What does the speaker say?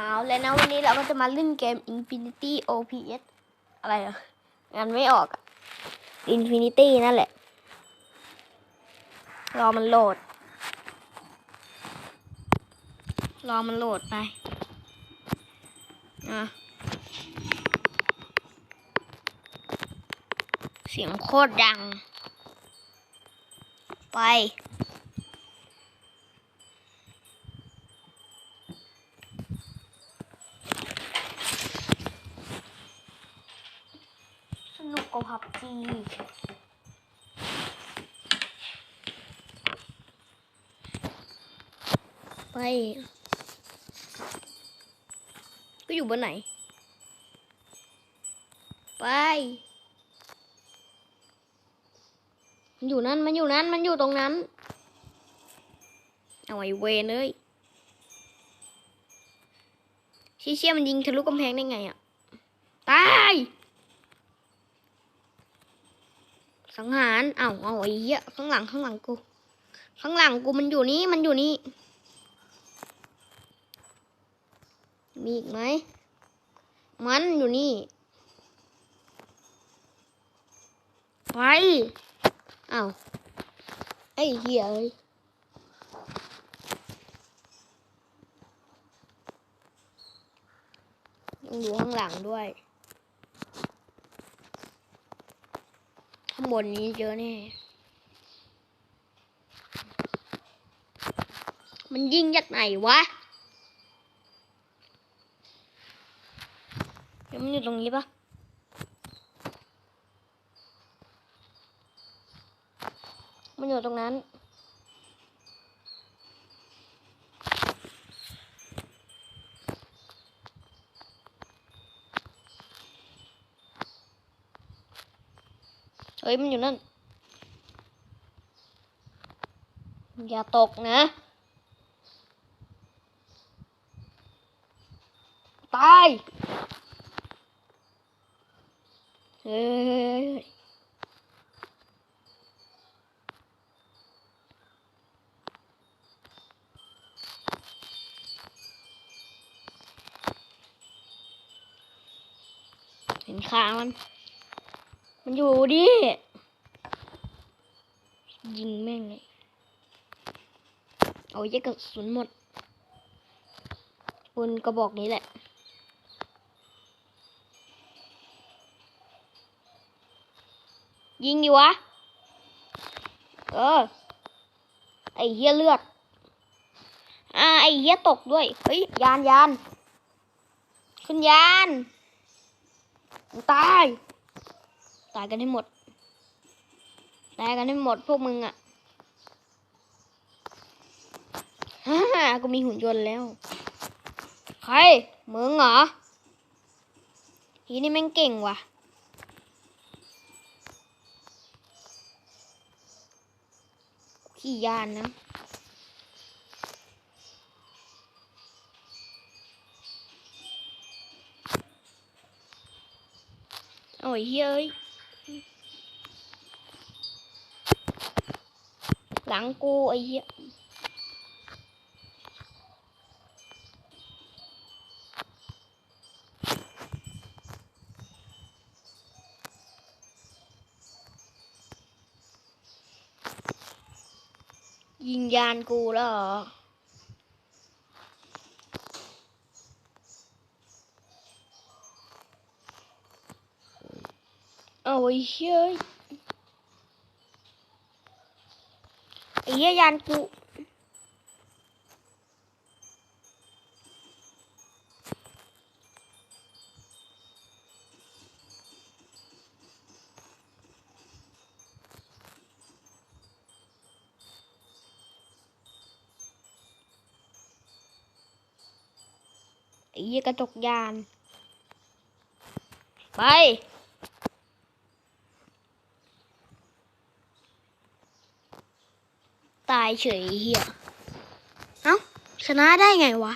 เอาแล้วนะวันนี้เราก็จะมาเล่นเกม Infinity OPS อะไรอะงานไม่ออกอะ Infinity นั่นแหละ รอมันโหลด รอมันโหลดไป อะ เสียงโคตรดัง ไป สนุกกว่า พับจีไป ก็อยู่บนไหน ไป มันอยู่นั่น มันอยู่นั้นมันอยู่ตรงนั้น เอาไอ้เวเลยชี้เชี่ยมันยิงทะลุกำแพงได้ไงอะตาย สังหาร เอ้าเอาไอ้เหี้ยข้างหลังข้างหลังกู ข้างหลังกูมันอยู่นี่มันอยู่นี่ มีอีกไหม มันอยู่นี่ ไปเอ้าไอ้เหี้ยอยต้องดูข้างหลังด้วย ข้างบนนี้เยอะแน่ มันยิงจากไหนวะเดี๋ยวมันอยู่ตรงนี้ปะมันอยู่ตรงนั้น เฮ้ยมันอยู่นั่น อย่าตกนะ ตาย เฮ้ยเห็นขามัน มันอยู่ดิยิงแม่งเลยเอาเยอะกระสุนหมดบนกระบอกนี้แหละยิงดิวะ เออ ไอเฮียเลือด อ่า ไอเฮียตกด้วย เฮ้ย ยานยาน ขึ้นยาน ตายายกันให้หมดตายกันให้หมดพวกมึงอะฮ่าฮ่ากูมีหุ่นยนต์แล้ว ใครมึงเหรอทีนี่แม่งเก่งว่ะ ขี่ยานนะโอ้ยเฮ้ย หลังกูไอ้เหี้ยยิงยานกูแล้วเหรอโอ้ยเฮ้ยไอ้ เหี้ยยานกูไอ้เหี้ยกระจกยาน ไป ตายเฉยไอ้เหี้ย เอ้า ชนะได้ไงวะ